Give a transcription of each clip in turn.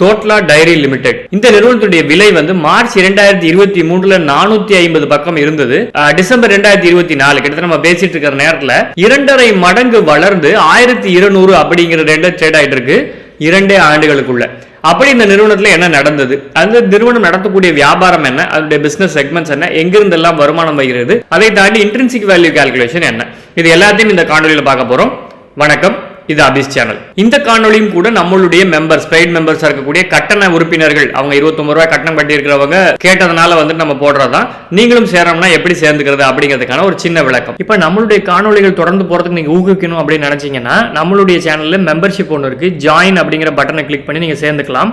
தோட்லா diary limited இந்த நிறுவனத்துடைய விலை வந்து மார்ச் இரண்டாயிரத்தி இருபத்தி மூணுல நானூத்தி ஐம்பது பக்கம் இருந்தது. டிசம்பர் ரெண்டாயிரத்தி இருபத்தி நாலு கிட்டத்தட்ட நம்ம பேசிட்டு இருக்கிற நேரத்துல இரண்டரை மடங்கு வளர்ந்து ஆயிரத்தி இருநூறு அப்படிங்கிற ரேட்ல ட்ரேட் ஆயிட்டு இருக்கு இரண்டே ஆண்டுகளுக்குள்ள. அப்படி இந்த நிறுவனத்துல என்ன நடந்தது? அந்த நிறுவனம் நடத்தக்கூடிய வியாபாரம் என்ன? அதனுடைய பிசினஸ் செக்மெண்ட்ஸ் என்ன? எங்கிருந்தெல்லாம் வருமானம் வருகிறது அதை தாண்டி இன்டென்சிக் வேல்யூ கால்குலேஷன் என்ன? இது எல்லாத்தையும் இந்த காணொலியில் பார்க்க போறோம். வணக்கம். இது அபிஸ் சேனல் இந்த காணொளியும் கூட நம்மளுடைய மெம்பர்ஸ் பெய்ட் மெம்பர்ஸ் இருக்கக்கூடிய கட்டண உறுப்பினர்கள் அவங்க 29 ரூபாய் கட்டணம் கட்டி இருக்கிறவங்க கேட்டதுனால வந்து நம்ம போடுறதுதான் நீங்களும் சேரணும்னா எப்படி சேர்ந்துக்கிறது அப்படிங்கிறதுக்கான ஒரு சின்ன விளக்கம். இப்போ நம்மளுடைய காணொளிகள் தொடர்ந்து போறதுக்கு நீங்க ஊக்குவிக்கணும் அப்படின்னு நினைச்சீங்கன்னா நம்மளுடைய சேனல்ல மெம்பர்ஷிப் ஒன்று இருக்கு. ஜாயின் அப்படிங்கிற பட்டனை கிளிக் பண்ணி நீங்க சேர்ந்துக்கலாம்.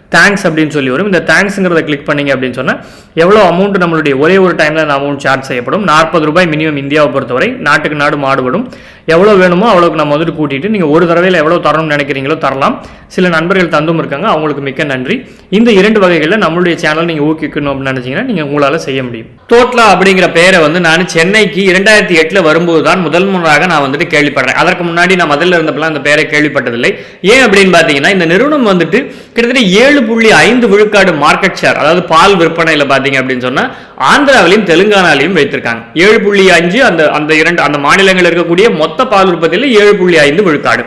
தேங்க்ஸ் அப்படின்னு சொல்லி வரும். இந்த தேங்க்ஸுங்கிறத கிளிக் பண்ணீங்க அப்படின்னு சொன்னால் எவ்வளோ அமௌண்ட் நம்மளுடைய ஒரே ஒரு டைமில் அந்த அமௌண்ட் சார்ஜ் செய்யப்படும். நாற்பது ரூபாய் மினிமம் இந்தியாவை பொறுத்தவரை நாட்டுக்கு நாடு மாடுபடும் எவ்வளோ வேணுமோ அவ்வளோக்கு நம்ம வந்துட்டு கூட்டிட்டு நீங்கள் ஒரு தடவையில் எவ்வளோ தரணும்னு நினைக்கிறீங்களோ தரலாம். சில நண்பர்கள் தந்தும் இருக்காங்க அவங்களுக்கு மிக்க நன்றி. இந்த இரண்டு வகைகளில் நம்மளுடைய சேனல் நீங்கள் ஊக்கிக்கணும் அப்படின்னு நினச்சிங்கன்னா நீங்கள் உங்களால் செய்ய முடியும். தோட்லா அப்படிங்கிற பெயரை வந்து நான் சென்னைக்கு இரண்டாயிரத்தி எட்டில் வரும்போது தான் முதல் முறையாக நான் வந்துட்டு கேள்விப்படுறேன். அதற்கு முன்னாடி நான் முதல்ல இருந்தப்பெல்லாம் அந்த பெயரை கேள்விப்பட்டதில்லை. ஏன் அப்படின்னு பார்த்தீங்கன்னா இந்த நிறுவனம் வந்துட்டு கிட்டத்தட்ட ஏழு புள்ளி ஐந்து விழுக்காடு மார்க்கெட் ஷேர் அதாவது பால் விற்பனையில் பார்த்தீங்க அப்படின்னு சொன்னால் ஆந்திராவிலையும் தெலுங்கானாலையும் வைத்திருக்காங்க. ஏழு புள்ளி அஞ்சு அந்த அந்த இரண்டு அந்த மாநிலங்கள் இருக்கக்கூடிய மொத்த பால் உற்பத்தியில் ஏழு புள்ளி ஐந்து விழுக்காடு.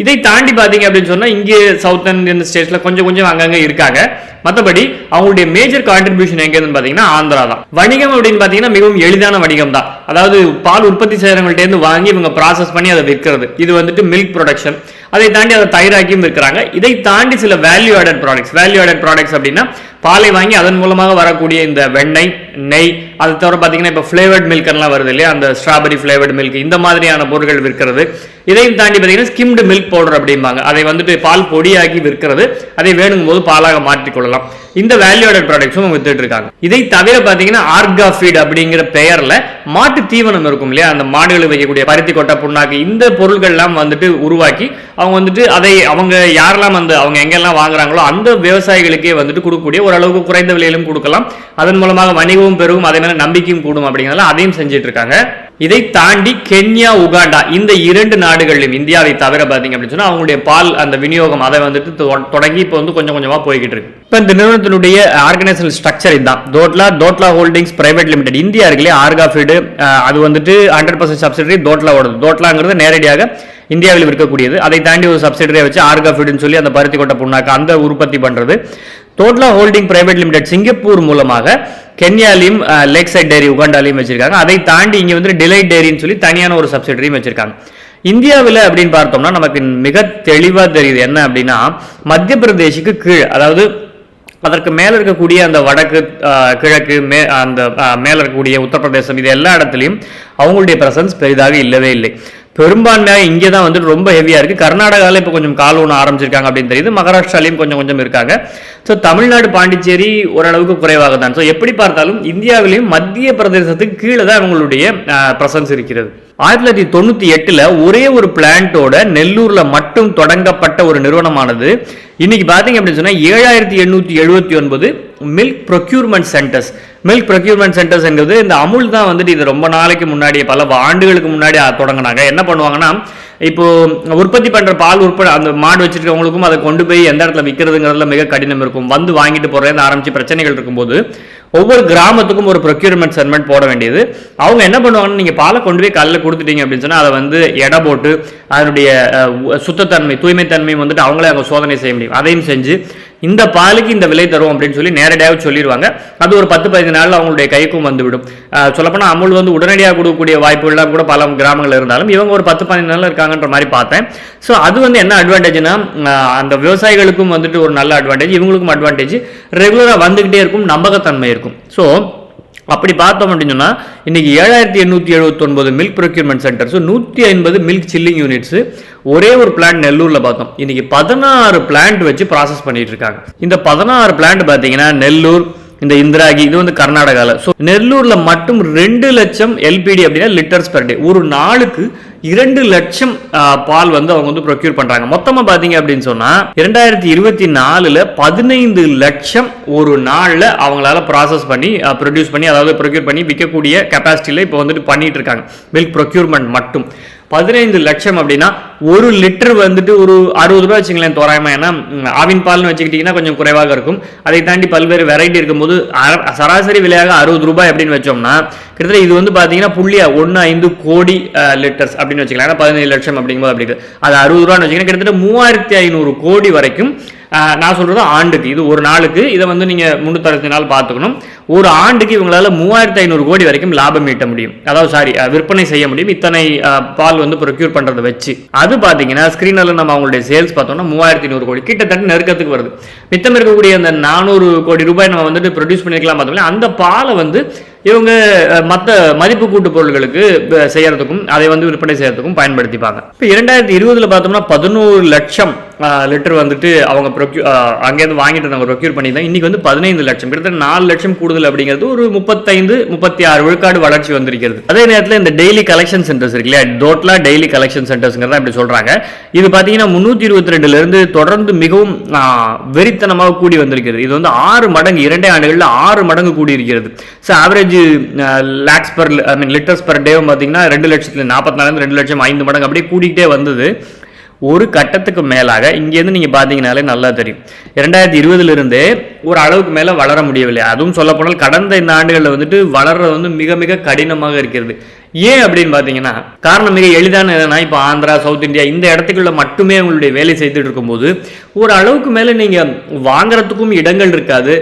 இதை தாண்டி பார்த்தீங்க அப்படின்னு சொன்னால் இங்கே சவுத் இந்தியன் ஸ்டேட்ஸில் கொஞ்சம் கொஞ்சம் அங்கங்கே இருக்காங்க. மற்றபடி அவங்களுடைய மேஜர் கான்ட்ரிபியூஷன் எங்கன்னு பார்த்தீங்கன்னா ஆந்திரா தான். வணிகம் அப்படின்னு பார்த்தீங்கன்னா மிகவும் எளிதான வணிகம் தான். அதாவது பால் உற்பத்தி செய்கிறவங்கள்ட்டேருந்து வாங்கி இவங்க ப்ராசஸ் பண்ணி அதை விற்கிறது. இது வந்துட்டு மில்க் ப்ரொடக்ஷன் அதை தாண்டி அதை தயிராக்கியும் விற்கிறாங்க இதை தாண்டி சில value added products value added products அப்படின்னா பாலை வாங்கி அதன் மூலமாக வரக்கூடிய இந்த வெண்ணெய் நெய் அது தவிர பார்த்தீங்கன்னா இப்போ ஃப்ளேவர்ட் மில்க்லாம் வருது இல்லையா? அந்த ஸ்ட்ராபெரி ஃப்ளேவர்ட் மில்க் இந்த மாதிரியான பொருட்கள் விற்கிறது. இதையும் தாண்டி பார்த்தீங்கன்னா ஸ்கிம்டு மில்க் பவுடர் அப்படிம்பாங்க. அதை வந்துட்டு பால் பொடியாக்கி விற்கிறது. அதை வேணுங்கும் போது பாலாக மாற்றிக்கொள்ளலாம். இந்த வேல்யூ ஆடட் ப்ராடக்ட்ஸும் வித்துட்டு இருக்காங்க இதை தவிர பார்த்தீங்கன்னா ஆர்கா ஃபீட் அப்படிங்கிற பெயர்ல மாட்டு தீவனம் இருக்கும் இல்லையா? அந்த மாடுகளுக்கு வைக்கக்கூடிய பருத்தி கொட்டை புண்ணாக்கு இந்த பொருட்கள்லாம் வந்துட்டு உருவாக்கி அவங்க வந்துட்டு அதை அவங்க யாரெல்லாம் வந்து அவங்க எங்கெல்லாம் வாங்குறாங்களோ அந்த விவசாயிகளுக்கே வந்துட்டு கொடுக்கக்கூடிய ஓரளவுக்கு குறைந்த விலையிலும் கொடுக்கலாம். அதன் மூலமாக வணிகமும் பெருகும் அதே மாதிரி நம்பிக்கையும் கூடும் அப்படிங்கிறதுல அதையும் செஞ்சுட்டு இருக்காங்க இதை தாண்டி கென்யா உகாண்டா இந்த இரண்டு நாடுகளிலும் இந்தியாவை தவிர பார்த்தீங்க அப்படின்னு சொன்னால் அவங்களுடைய பால் அந்த விநியோகம் அதை வந்துட்டு தொ- தொடங்கி இப்போ வந்து கொஞ்சம் கொஞ்சமாக போய்கிட்டு இருக்கு. இப்போ இந்த நிறுவனத்தினுடைய ஆர்கனைசேஷன் ஸ்ட்ரக்சர் இதுதான். Dodla Dodla holdings private limited India இருக்குல்லையே? ஆர்கா ஃபீடு அது வந்துட்டு ஹண்ட்ரட் பர்சன்ட் சப்சிடரி தோட்லாவோடது தோட்லாங்கிறது நேரடியாக இந்தியாவில் இருக்கக்கூடியது அதை தாண்டி ஒரு சப்சிடரியை வச்சு ஆர்கா ஃபீடுன்னு சொல்லி அந்த பருத்தி கொட்டை புண்ணாக்கு அந்த உற்பத்தி பண்ணுறது Dodla holding private limited Singapore மூலமாக கென்யாலையும் லேக் சைட் டேரி உகாண்டாலையும் வச்சிருக்காங்க. அதை தாண்டி இங்க வந்து டிலைட் டேரின்னு சொல்லி தனியான ஒரு சப்சிடரியும் வச்சிருக்காங்க. இந்தியாவில் அப்படின்னு பார்த்தோம்னா நமக்கு மிக தெளிவா தெரியுது என்ன அப்படின்னா மத்திய பிரதேஷுக்கு கீழ் அதாவது அதற்கு மேல இருக்கக்கூடிய அந்த வடக்கு கிழக்கு மே அந்த மேலே மேல இருக்கக்கூடிய உத்தரப்பிரதேசம் இது எல்லா இடத்துலையும் அவங்களுடைய பிரசன்ஸ் பெரிதாக இல்லவே இல்லை. பெரும்பான்மையாக இங்கே தான் வந்துட்டு ரொம்ப ஹெவியாக இருக்குது கர்நாடகாவில் இப்போ கொஞ்சம் கால் ஒன்று ஆரம்பிச்சிருக்காங்க அப்படின்னு தெரியுது. மகாராஷ்டிராலையும் கொஞ்சம் கொஞ்சம் இருக்காங்க. ஸோ தமிழ்நாடு பாண்டிச்சேரி ஓரளவுக்கு குறைவாக தான். ஸோ எப்படி பார்த்தாலும் இந்தியாவிலையும் மத்திய பிரதேசத்துக்கு கீழே தான் அவங்களுடைய பிரசன்ஸ் இருக்கிறது. ஆயிரத்தி தொள்ளாயிரத்தி தொண்ணூற்றி எட்டில் ஒரே ஒரு பிளான்ட்டோட நெல்லூரில் மட்டும் தொடங்கப்பட்ட ஒரு நிறுவனமானது. இன்னைக்கு பார்த்தீங்க அப்படின்னு சொன்னால் ஏழாயிரத்தி எண்ணூற்றி எழுபத்தி ஒன்பது milk procurement centres milk procurement centres என்கிறது இந்த அமுல் தான் வந்துட்டு இது ரொம்ப நாளைக்கு முன்னாடி பல ஆண்டுகளுக்கு முன்னாடி தொடங்கினாங்க தொடங்குனாங்க. என்ன பண்ணுவாங்கன்னா இப்போ உற்பத்தி பண்ணுற பால் உற்பத்தி அந்த மாடு வச்சிருக்கவங்களுக்கும் அதை கொண்டு போய் எந்த இடத்துல விற்கிறதுங்கிறதுல மிக கடினம் இருக்கும். வந்து வாங்கிட்டு போறதுல ஆரம்பித்து பிரச்சனைகள் இருக்கும்போது ஒவ்வொரு கிராமத்துக்கும் ஒரு ப்ரொக்யூர்மெண்ட் சென்மெண்ட் போட வேண்டியது. அவங்க என்ன பண்ணுவாங்கன்னா நீங்கள் பாலை கொண்டு போய் கல்லில் கொடுத்துட்டீங்க அப்படின்னு சொன்னால் அதை வந்து எடை போட்டு அதனுடைய சுத்தத்தன்மை தூய்மைத்தன்மை வந்துட்டு அவங்களே அவங்க சோதனை செய்ய முடியும். அதையும் செஞ்சு இந்த பாலுக்கு இந்த விலை தரும் அப்படின்னு சொல்லி நேரடியாக சொல்லிடுவாங்க. அது ஒரு பத்து பதினஞ்சு நாளில் அவங்களுடைய கைக்கும் வந்துவிடும். சொல்லப்போனால் அமுல் வந்து உடனடியாக கொடுக்கக்கூடிய வாய்ப்புகள்லாம் கூட பல கிராமங்கள் இருந்தாலும் இவங்க ஒரு பத்து பதினஞ்சு நாள் இருக்காங்கன்ற மாதிரி பார்த்தேன். ஸோ அது வந்து என்ன அட்வான்டேஜ்னா அந்த விவசாயிகளுக்கும் வந்துட்டு ஒரு நல்ல அட்வான்டேஜ் இவங்களுக்கும் அட்வான்டேஜ் ரெகுலராக வந்துக்கிட்டே இருக்கும் நம்பகத்தன்மை இருக்கும். ஸோ அப்படி பார்த்தோம் அப்படின்னு சொன்னால் இன்றைக்கி ஏழாயிரத்தி எண்ணூற்றி எழுபத்தொன்பது மில்க் ப்ரொக்யூர்மெண்ட் சென்டர்ஸ் நூற்றி ஐம்பது மில்க் சில்லிங் யூனிட்ஸ் ஒரே ஒரு பிளான்ட் நெல்லூரில் பார்த்தோம். இன்றைக்கி பதினாறு பிளான்ட் வச்சு ப்ராசஸ் பண்ணிகிட்டு இருக்காங்க. இந்த பதினாறு பிளான்ட் பார்த்தீங்கன்னா நெல்லூர் இந்த இந்திராகி இது வந்து கர்நாடகாவில் ஸோ நெல்லூரில் மட்டும் ரெண்டு லட்சம் எல்பிடி அப்படின்னா லிட்டர்ஸ் பெர் டே ஒரு நாளுக்கு இரண்டு லட்சம் பால் வந்து அவங்க வந்து ப்ரொக்யூர் பண்றாங்க. மொத்தமா பாத்தீங்க அப்படின்னு சொன்னா இரண்டாயிரத்தி இருபத்தி நாலுல பதினைந்து லட்சம் ஒரு நாள்ல அவங்களால ப்ராசஸ் பண்ணி ப்ரொடியூஸ் பண்ணி அதாவது ப்ரொக்யூர் பண்ணி விற்கக்கூடிய கெப்பாசிட்டியில இப்போ வந்துட்டு பண்ணிட்டு இருக்காங்க. மில்க் ப்ரொக்யூர்மெண்ட் மட்டும். பதினைந்து லட்சம் அப்படின்னா ஒரு லிட்டர் வந்துட்டு ஒரு அறுபது ரூபா வச்சுங்களேன் தோராயமா. ஏன்னா ஆவின் பால்னு வச்சுக்கிட்டிங்கன்னா கொஞ்சம் குறைவாக இருக்கும். அதை தாண்டி பல்வேறு வெரைட்டி இருக்கும்போது சராசரி விலையாக அறுபது ரூபாய் அப்படின்னு வச்சோம்னா கிட்டத்தட்ட இது வந்து பார்த்தீங்கன்னா புள்ளியா ஒன்று ஐந்து கோடி லிட்டர்ஸ் அப்படின்னு வச்சுக்கலாம். ஏன்னா பதினேழு லட்சம் அப்படிங்கும்போது அப்படி அது அறுபது ரூபான்னு வச்சுக்கலாம் கிட்டத்தட்ட மூவாயிரத்தி ஐநூறு கோடி வரைக்கும் நான் சொல்றது ஆண்டுக்கு. இது ஒரு நாளுக்கு. இதை வந்து நீங்க முன்னூத்தி நாள் பார்த்துக்கணும். ஒரு ஆண்டுக்கு இவங்களால மூவாயிரத்து ஐநூறு கோடி வரைக்கும் லாபம் ஈட்ட முடியும். அதாவது சாரி விற்பனை செய்ய முடியும். இத்தனை பால் வந்து ப்ரொக்யூர் பண்றதை வச்சு. அது பாத்தீங்கன்னா ஸ்கிரீனில் நம்ம அவங்களுடைய சேல்ஸ் பார்த்தோம்னா மூவாயிரத்தி நூறு கோடி. கிட்டத்தட்ட நெருக்கத்துக்கு வருது. மித்தம் இருக்கக்கூடிய அந்த நானூறு கோடி ரூபாய் நம்ம வந்துட்டு ப்ரொடியூஸ் பண்ணிருக்கலாம் பார்த்தோம்னா அந்த பாலை வந்து இவங்க மற்ற மதிப்பு கூட்டு பொருள்களுக்கு செய்யறதுக்கும் அதை வந்து விற்பனை செய்யறதுக்கும் பயன்படுத்திப்பாங்க. இப்போ இரண்டாயிரத்தி இருபதுல பார்த்தோம்னா பதினோரு லட்சம் லிட்டர் வந்துட்டு அவங்க ப்ரொக்யூ அங்கேருந்து வாங்கிட்டு இருந்தாங்க ப்ரொக்யூர் பண்ணியிருந்தாங்க. இன்னைக்கு வந்து பதினைந்து லட்சம். கிட்டத்தட்ட நாலு லட்சம் கூடுதல் அப்படிங்கிறது ஒரு முப்பத்தைந்து முப்பத்தி ஆறு விழுக்காடு வளர்ச்சி வந்திருக்கிறது. அதே நேரத்தில் இந்த டெய்லி கலெக்ஷன் சென்டர்ஸ் இருக்கு இல்லையா? டோட்லா டெய்லி கலெக்ஷன் சென்டர்ஸ்ங்கிறத இப்படி சொல்றாங்க. இது பார்த்தீங்கன்னா முந்நூற்றி இருபத்தி ரெண்டுல இருந்து தொடர்ந்து மிகவும் வெறித்தனமாக கூடி வந்திருக்கிறது. இது வந்து ஆறு மடங்கு இரண்டே ஆண்டுகளில் ஆறு மடங்கு கூடி இருக்கிறது so average lakhs per I mean litres per day பார்த்தீங்கன்னா ரெண்டு லட்சத்துல நாற்பத்தி நாலு ரெண்டு லட்சம் ஐந்து மடங்கு அப்படியே கூடிக்கிட்டே வந்தது. ஒரு கட்டத்துக்கு மேலாக இங்கேருந்து நீங்கள் பார்த்தீங்கனாலே நல்லா தெரியும். இரண்டாயிரத்தி இருபதுலேருந்தே ஒரு அளவுக்கு மேலே வளர முடியவில்லை. அதுவும் சொல்லப்போனால் கடந்த இந்த ஆண்டுகளில் வந்துட்டு வளர்றது வந்து மிக மிக கடினமாக இருக்கிறது. ஏன் அப்படின்னு பார்த்தீங்கன்னா காரணம் மிக எளிதான என்னன்னா இப்போ ஆந்திரா சவுத் இந்தியா இந்த இடத்துக்குள்ள மட்டுமே உங்களுடைய வேலை செய்துட்டு இருக்கும்போது ஒரு அளவுக்கு மேலே நீங்கள் வாங்குறதுக்கும் இடங்கள் இருக்காது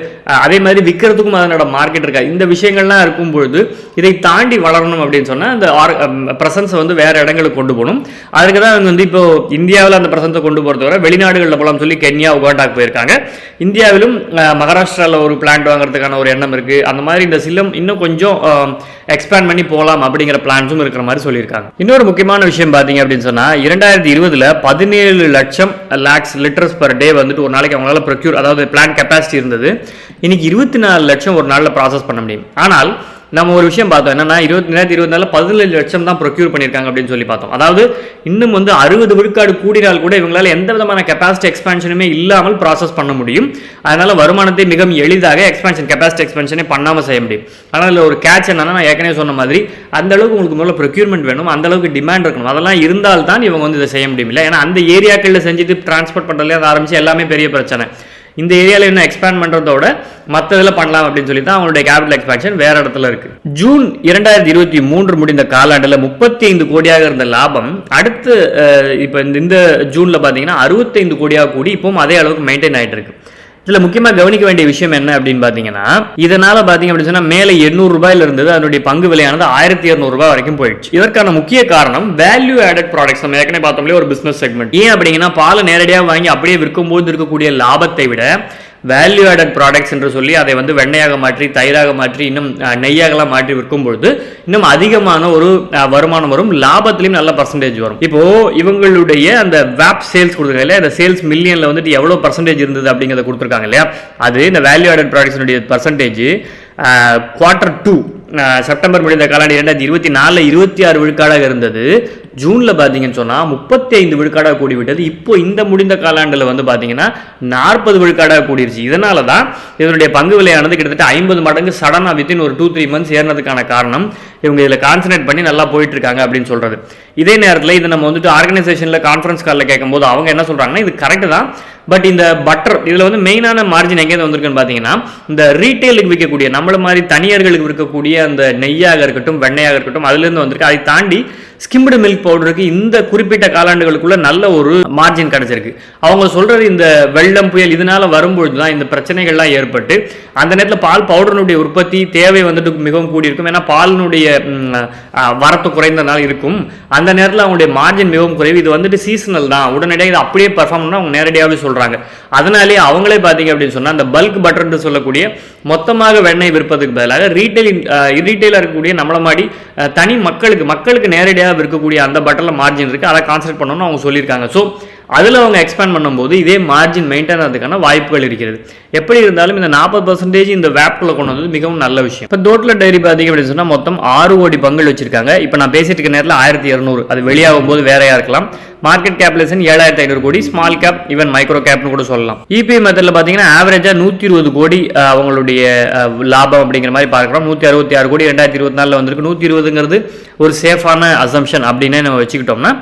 அதே மாதிரி விற்கிறதுக்கும் அதனோட மார்க்கெட் இருக்காது இந்த விஷயங்கள்லாம் இருக்கும் பொழுது இதை தாண்டி வளரணும் அப்படின்னு சொன்னால் அந்த ஆர் ப்ரெசன்ஸை வந்து வேறு இடங்களுக்கு கொண்டு போகணும். அதுக்கு தான் அவங்க வந்து இப்போ இந்தியாவில் அந்த ப்ரெசன்ஸை கொண்டு போகிறத வர வெளிநாடுகளில் போகலாம்னு சொல்லி கென்யா உகாண்டாக்கு போயிருக்காங்க. இந்தியாவிலும் மகாராஷ்டிராவில் ஒரு பிளான்ட் வாங்குறதுக்கான ஒரு எண்ணம் இருக்குது அந்த மாதிரி இந்த சில்லம் இன்னும் கொஞ்சம் எக்ஸ்பேண்ட் பண்ணி போகலாம் அப்படிங்கிற பிளான்ஸும் இருக்கிற மாதிரி சொல்லியிருக்காங்க. இன்னொரு முக்கியமான விஷயம் பார்த்தீங்க அப்படின்னு சொன்னால் இரண்டாயிரத்தி இருபதுல பதினேழு லட்சம் லேக்ஸ் லிட்டர்ஸ் பர் டே வந்துட்டு ஒரு நாளைக்கு அவங்களால ப்ரொக்யூர் அதாவது பிளான் கெப்பாசிட்டி இருந்தது. இன்னைக்கு இருபத்தி நாலு லட்சம் ஒரு நாளில் ப்ராசஸ் பண்ண முடியும். ஆனால் நம்ம ஒரு விஷயம் பார்த்தோம். என்னன்னா இருபத்தி ரெண்டாயிரத்தி இருபத்தி நாலில் பதினேழு லட்சம் தான் ப்ரொக்யூர் பண்ணியிருக்காங்க அப்படின்னு சொல்லி பார்த்தோம். அதாவது இன்னும் வந்து அறுபது விழுக்காடு கூடினால் கூட இவங்களால எந்த விதமான கெப்பாசிட்டி எக்ஸ்பான்ஷனுமே இல்லாமல் ப்ராசஸ் பண்ண முடியும். அதனால வருமானத்தை மிகவும் எளிதாக எக்ஸ்பான்ஷன் கெப்பாசிட்டி எக்ஸ்பான்ஷனே பண்ணாமல் செய்ய முடியும். ஆனால் இதில் ஒரு கேட்ச் என்னன்னா நான் ஏற்கனவே சொன்ன மாதிரி அந்த அளவுக்கு உங்களுக்கு முதல்ல ப்ரொக்யூர்மெண்ட் வேணும் அந்த அளவுக்கு டிமாண்ட் இருக்கணும். அதெல்லாம் இருந்தால் தான் இவங்க வந்து இதை செய்ய முடியும் இல்லை. ஏன்னா அந்த ஏரியாக்களில் செஞ்சுட்டு டிரான்ஸ்போர்ட் பண்ணுறதுலேயே அதை ஆரம்பிச்சு எல்லாமே பெரிய பிரச்சனை. இந்த ஏரியாவில் இன்னும் எக்ஸ்பேண்ட் பண்ணுறதோட மற்ற இதில் பண்ணலாம் அப்படின்னு சொல்லி தான் அவங்களுடைய கேபிட்டல் எக்ஸ்பேன்ஷன் வேற இடத்துல இருக்கு. ஜூன் இரண்டாயிரத்தி இருபத்தி மூன்று முடிந்த காலாண்டில் முப்பத்தி ஐந்து கோடியாக இருந்த லாபம் அடுத்து இப்போ இந்த இந்த ஜூனில் பார்த்தீங்கன்னா அறுபத்தைந்து கோடியாக கூடி இப்போவும் அதே அளவுக்கு மெயின்டைன் ஆயிட்டு இருக்கு. இதுல முக்கியமா கவனிக்க வேண்டிய விஷயம் என்ன அப்படின்னு பாத்தீங்கன்னா இதனால பாத்தீங்க அப்படின்னு சொன்னா மேல எண்ணூறு ரூபாயில இருந்தது அதனுடைய பங்கு விலையானது ஆயிரத்தி இருநூறு ரூபாய் வரைக்கும் போயிடுச்சு. இதற்கான முக்கிய காரணம் வேல்யூ ஆடட் ப்ராடக்ட்ஸ் நம்ம ஏற்கனவே பார்த்தோம்லே ஒரு பிசினஸ் செக்மெண்ட் ஏன் அப்படிங்கன்னா பாலை நேரடியாக வாங்கி அப்படியே விற்கும்போது இருக்கக்கூடிய லாபத்தை விட வேல்யூ ஆடட் ப்ராடக்ட்ஸ் என்று சொல்லி அதை வந்து வெண்ணையாக மாற்றி தயிராக மாற்றி இன்னும் நெய்யாகலாம் மாற்றி விற்கும் பொழுது இன்னும் அதிகமான ஒரு வருமானம் வரும். லாபத்திலையும் நல்ல பர்சன்டேஜ் வரும். இப்போ இவங்களுடைய அந்த வேப் சேல்ஸ் கொடுத்துருக்காங்க இல்லையா? அந்த சேல்ஸ் மில்லியன்ல வந்துட்டு எவ்வளோ பர்சன்டேஜ் இருந்தது அப்படிங்கிறத கொடுத்துருக்காங்க இல்லையா? அது இந்த வேல்யூ ஆடட் ப்ராடக்ட்ஸினுடைய பர்சன்டேஜ் குவார்டர் டூ செப்டம்பர் முடிந்த காலாண்டு இரண்டாயிரத்தி இருபத்தி நாலில் இருபத்தி ஆறு விழுக்காடாக இருந்தது. ஜூனில் பார்த்தீங்கன்னு சொன்னால் முப்பத்தி ஐந்து விழுக்காடாக கூடி விட்டது இப்போ இந்த முடிந்த காலாண்டில் வந்து பார்த்தீங்கன்னா நாற்பது விழுக்காடாக கூடிருச்சு. இதனால தான் இதனுடைய பங்கு விலையானது கிட்டத்தட்ட ஐம்பது மடங்கு சடனாக வித்தின் ஒரு டூ த்ரீ மந்த்ஸ் ஏறினதுக்கான காரணம் இவங்க இதில் கான்சன்ட்ரேட் பண்ணி நல்லா போயிட்டு இருக்காங்க அப்படின்னு சொல்கிறது இதே நேரத்தில் இது நம்ம வந்துட்டு ஆர்கனைசேஷனில் கான்ஃபரன்ஸ் காலில் கேட்கும்போது அவங்க என்ன சொல்கிறாங்கன்னா இது கரெக்டு தான். பட் இந்த பட்டர் இதில் வந்து மெயினான மார்ஜின் எங்கேருந்து வந்திருக்குன்னு பார்த்தீங்கன்னா இந்த ரீட்டைலுக்கு விற்கக்கூடிய நம்மள மாதிரி தனியார்களுக்கு விற்கக்கூடிய அந்த நெய்யாக இருக்கட்டும் வெண்ணையாக இருக்கட்டும் அதுலேருந்து வந்திருக்கு. அதை தாண்டி ஸ்கிம்டு மில்க் பவுடருக்கு இந்த குறிப்பிட்ட காலாண்டுகளுக்குள்ள நல்ல ஒரு மார்ஜின் கிடைச்சிருக்கு. அவங்க சொல்றது இந்த வெள்ளம் புயல் இதனால வரும்பொழுது தான் இந்த பிரச்சனைகள்லாம் ஏற்பட்டு அந்த நேரத்தில் பால் பவுடரினுடைய உற்பத்தி தேவை வந்துட்டு மிகவும் கூடியிருக்கும். ஏன்னா பாலினுடைய வரத்து குறைந்தனால இருக்கும். அந்த நேரத்தில் அவங்களுடைய மார்ஜின் மிகவும் குறைவு. இது வந்துட்டு சீசனல் தான். உடனடியாக இது அப்படியே பெர்ஃபார்ம் அவங்க நேரடியாகவே சொல்றாங்க. அதனாலேயே அவங்களே பார்த்தீங்க அப்படின்னு சொன்னா அந்த பல்க் பட்டர்னு சொல்லக்கூடிய மொத்தமாக வெண்ணெய் விற்பதுக்கு பதிலாக ரீட்டைல் ரீட்டைலாக இருக்கக்கூடிய நம்மள மாதிரி தனி மக்களுக்கு மக்களுக்கு நேரடியாக விற்கக்கூடிய அந்த பட்டரில் மார்ஜின் இருக்கு. அதை கான்சன்ட்ரேட் பண்ணணும்னு அவங்க சொல்லியிருக்காங்க. ஸோ அதில் அவங்க எக்ஸ்பேண்ட் பண்ணும்போது இதே மார்ஜின் மெயின்டைன் ஆகிறதுக்கான வாய்ப்புகள் இருக்கிறது. எப்படி இருந்தாலும் இந்த நாற்பது பர்சன்டேஜ் இந்த வேப்பில் கொண்டு வந்தது மிகவும் நல்ல விஷயம். இப்போ டோட்டல் டைரி பார்த்தீங்க அப்படின்னு சொன்னால் மொத்தம் ஆறு கோடி பங்குகள் வச்சிருக்காங்க. இப்போ நான் பேசிட்டு இருக்க நேரத்தில் ஆயிரத்தி இரநூறு. அது வெளியாகும் போது வேறையாக இருக்கலாம். மார்க்கெட் கேபிலேஷன் ஏழாயிரத்தி ஐநூறு கோடி. ஸ்மால் கேப் ஈவன் மைக்ரோ கேப்னு கூட சொல்லலாம். இபிஐ மெத்தடில் பார்த்தீங்கன்னா ஆவரேஜாக நூற்றி இருபது கோடி அவங்களுடைய லாபம் அப்படிங்கிற மாதிரி பார்க்குறோம். நூற்றி அறுபத்தி ஆறு கோடி ரெண்டாயிரத்தி இருபத்தி நாலில் வந்திருக்கு. நூற்றி இருபதுங்கிறது ஒரு சேஃபான அசம்ஷன் அப்படின்னே நம்ம வச்சுக்கிட்டோம்னா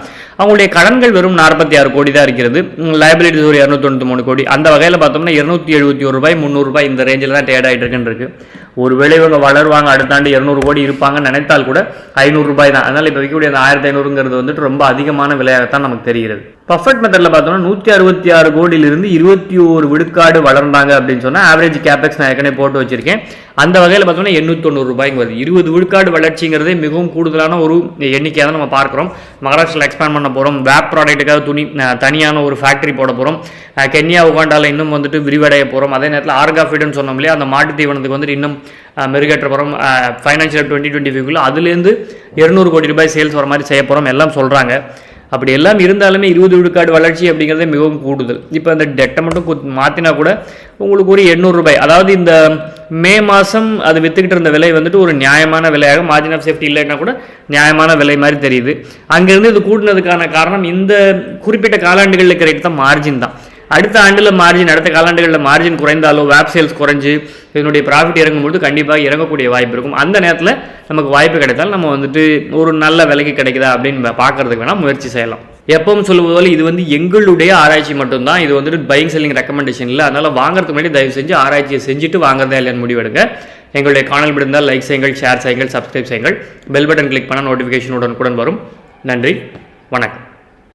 அவங்களுடைய கடன்கள் வெறும் நாற்பத்தி ஆறு கோடி தான் இருக்கிறது. லைபிலிட்டிஸ் ஒரு இரநூத்தி மூணு கோடி. அந்த வகையில் பார்த்தோம்னா இருநூத்தி எழுபத்தி ஒரு ரூபாய் முந்நூறு ரூபாய் இந்த ரேஞ்சில் தான் டேட் ஆகிட்டு இருக்குன்னு இருக்கு. ஒருவேளை இவங்க வளருவாங்க அடுத்த ஆண்டு இருநூறு கோடி இருப்பாங்கன்னு நினைத்தால் கூட ஐநூறு ரூபாய் தான். அதனால இப்போ வைக்கக்கூடிய அந்த ஆயிரத்தி ஐநூறுங்கிறது வந்துட்டு ரொம்ப அதிகமான விலையாகத்தான் நமக்கு தெரிகிறது. பர்ஃபெக்ட் மெத்தடில் பார்த்தோம்னா நூற்றி அறுபத்தி ஆறு கோடியிலிருந்து இருபத்தி ஒரு விழுக்காடு வளர்ந்தாங்க அப்படின்னு சொன்னால் ஆவரேஜ் கேபெக்ஸ் நான் ஏற்கனவே போட்டு வச்சிருக்கேன். அந்த வகையில் பார்த்தோம்னா எண்ணூத்தொண்ணூறு ரூபாய்க்கு வருது. இருபது விழுக்காடு வளர்ச்சிங்கிறதே மிகவும் கூடுதலான ஒரு எண்ணிக்கையாக தான் நம்ம பார்க்குறோம். மகாராஷ்டிராவில் எக்ஸ்பேண்ட் பண்ண போகிறோம் வேப் ப்ராடக்ட்டுக்காக துணி தனியான ஒரு ஃபேக்ட்ரி போட போகிறோம் கென்யா உகாண்டாவில் இன்னும் வந்துட்டு விரிவடைய போகிறோம் அதே நேரத்தில் ஆர்காஃபிட்னு சொன்னோம் இல்லையா? அந்த மாட்டு தீவனத்துக்கு வந்துட்டு இன்னும் மெருகேற்ற போகிறோம் ஃபைனான்ஷியல் டுவெண்ட்டி டுவெண்ட்டி ஃபைவ்ல அதுலேருந்து இருநூறு கோடி ரூபாய் சேல்ஸ் வர மாதிரி செய்ய போகிறோம் எல்லாம் சொல்கிறாங்க அப்படி எல்லாம் இருந்தாலுமே இருபது விழுக்காடு வளர்ச்சி அப்படிங்கிறது மிகவும் கூடுதல். இப்போ அந்த டெட்டை மட்டும் மாற்றினா கூட உங்களுக்கு ஒரு எண்ணூறு ரூபாய். அதாவது இந்த மே மாதம் அது விற்றுக்கிட்டு இருந்த விலை வந்துட்டு ஒரு நியாயமான விலையாக மார்ஜின் ஆஃப் சேஃப்டி இல்லைன்னா கூட நியாயமான விலை மாதிரி தெரியுது. அங்கேருந்து இது கூட்டினதுக்கான காரணம் இந்த குறிப்பிட்ட காலாண்டுகளில் இருக்கிற தான் மார்ஜின் தான். அடுத்த ஆண்டில் மார்ஜின் அடுத்த காலாண்டுகளில் மார்ஜின் குறைந்தாலோ வேப் சேல்ஸ் குறைஞ்சு இதனுடைய ப்ராஃபிட் இறங்கும்போது கண்டிப்பாக இறங்கக்கூடிய வாய்ப்பு இருக்கும். அந்த நேரத்தில் நமக்கு வாய்ப்பு கிடைத்தால் நம்ம வந்துட்டு ஒரு நல்ல விலைக்கு கிடைக்குதா அப்படின்னு பார்க்கறதுக்கு வேணால் முயற்சி செய்யலாம். எப்பவும் சொல்லுவது போல் இது வந்து எங்களுடைய ஆராய்ச்சி மட்டும்தான். இது வந்துட்டு பைங் செல்லிங் ரெக்கமெண்டேஷன் இல்லை. அதனால் வாங்குறதுக்கு முன்னாடி தயவு செஞ்சு ஆராய்ச்சியை செஞ்சுட்டு வாங்குறதா இல்லைன்னு முடிவெடுங்க. எங்களுடைய காணல் விடுந்தால் லைக் செய்யுங்கள் ஷேர் செய்யுங்கள் சப்ஸ்கிரைப் செய்யுங்கள். பெல் பட்டன் கிளிக் பண்ணால் நோட்டிஃபிகேஷன் உடனுக்குடன் வரும். நன்றி. வணக்கம்.